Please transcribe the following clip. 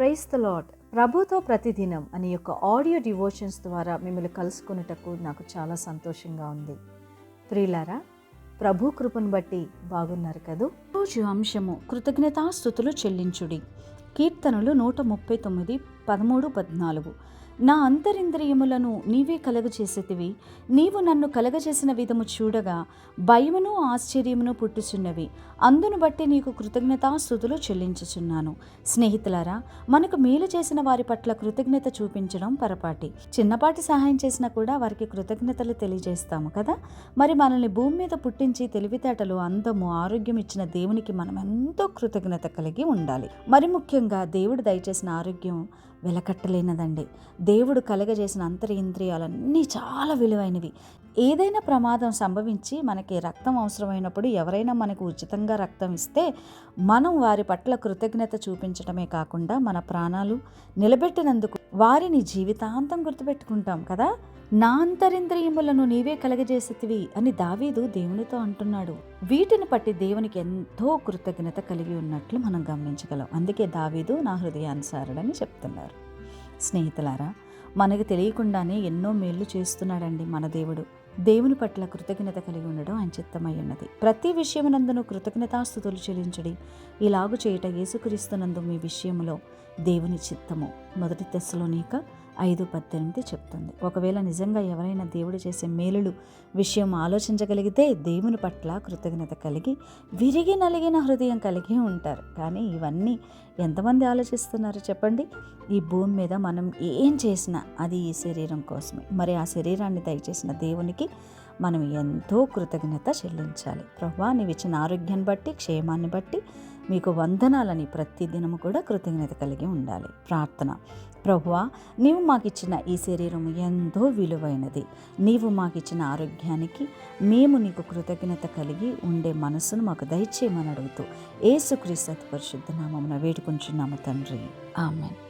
Price the lord ప్రభుతో ప్రతిదినం అనే యొక్క ఆడియో డివోషన్స్ ద్వారా మిమ్మల్ని కలుసుకునేటకు నాకు చాలా సంతోషంగా ఉంది. ప్రియులారా ప్రభు కృపను బట్టి బాగున్నారు కదూ? రోజు అంశము కృతజ్ఞతాస్థుతులు చెల్లించుడి. కీర్తనలు నూట ముప్పై తొమ్మిది పదమూడు పద్నాలుగు. నా అంతరింద్రియములను నీవే కలగచేసేతివి నీవు నన్ను కలగజేసిన విధము చూడగా భయమును ఆశ్చర్యమును పుట్టుచున్నవి. అందును బట్టి నీకు కృతజ్ఞతాస్థుతులు చెల్లించుచున్నాను. స్నేహితులారా మనకు మేలు చేసిన వారి పట్ల కృతజ్ఞత చూపించడం పొరపాటి. చిన్నపాటి సహాయం చేసినా కూడా వారికి కృతజ్ఞతలు తెలియజేస్తాము కదా? మరి మనల్ని భూమి మీద పుట్టించి తెలివితేటలు అందము ఆరోగ్యం ఇచ్చిన దేవునికి మనం ఎంతో కృతజ్ఞత కలిగి ఉండాలి. మరి ముఖ్యంగా దేవుడు దయచేసిన ఆరోగ్యం వెలకట్టలేనదండి. దేవుడు కలగజేసిన అంతరింద్రియాలన్నీ చాలా విలువైనవి. ఏదైనా ప్రమాదం సంభవించి మనకి రక్తం అవసరమైనప్పుడు ఎవరైనా మనకు ఉచితంగా రక్తం ఇస్తే మనం వారి పట్ల కృతజ్ఞత చూపించడమే కాకుండా మన ప్రాణాలు నిలబెట్టినందుకు వారిని జీవితాంతం గుర్తుపెట్టుకుంటాం కదా? నా అంతరింద్రియములను నీవే కలగజేసేతివి అని దావీదు దేవునితో అంటున్నాడు. వీటిని పట్టి దేవునికి ఎంతో కృతజ్ఞత కలిగి ఉన్నట్లు మనం గమనించగలం. అందుకే దావీదు నా హృదయానుసారుడని చెప్తున్నారు. స్నేహితులారా మనకు తెలియకుండానే ఎన్నో మేళ్ళు చేస్తున్నాడండి మన దేవుడు. దేవుని పట్ల కృతజ్ఞత కలిగి ఉండడం ఆయన చిత్తమై ఉన్నది. ప్రతి విషయమునందును కృతజ్ఞతాస్థుతులు చెల్లించడి. ఇలాగు చేయుట యేసుక్రీస్తునందు మీ విషయంలో దేవుని చిత్తము. మొదటి దశలోనేక ఐదు పద్దెనిమిది చెప్తుంది. ఒకవేళ నిజంగా ఎవరైనా దేవుడు చేసే మేలులు విషయం ఆలోచించగలిగితే దేవుని పట్ల కృతజ్ఞత కలిగి విరిగి నలిగిన హృదయం కలిగి ఉంటారు. కానీ ఇవన్నీ ఎంతమంది ఆలోచిస్తున్నారు చెప్పండి? ఈ భూమి మీద మనం ఏం చేసినా అది ఈ శరీరం కోసమే. మరి ఆ శరీరాన్ని దయచేసిన దేవునికి మనం ఎంతో కృతజ్ఞత చెల్లించాలి. ప్రభా నీవు ఇచ్చిన ఆరోగ్యాన్ని బట్టి క్షేమాన్ని బట్టి మీకు వందనాలని ప్రతి దినము కూడా కృతజ్ఞత కలిగి ఉండాలి. ప్రార్థన. ప్రభువా నీవు మాకిచ్చిన ఈ శరీరం ఎంతో విలువైనది. నీవు మాకిచ్చిన ఆరోగ్యానికి మేము నీకు కృతజ్ఞత కలిగి ఉండే మనసును మాకు దయచేయమని అడుగుతూ ఏసుక్రీస్తు పరిశుద్ధ నామమున వేడుకుంటున్నాము తండ్రి. ఆమెన్.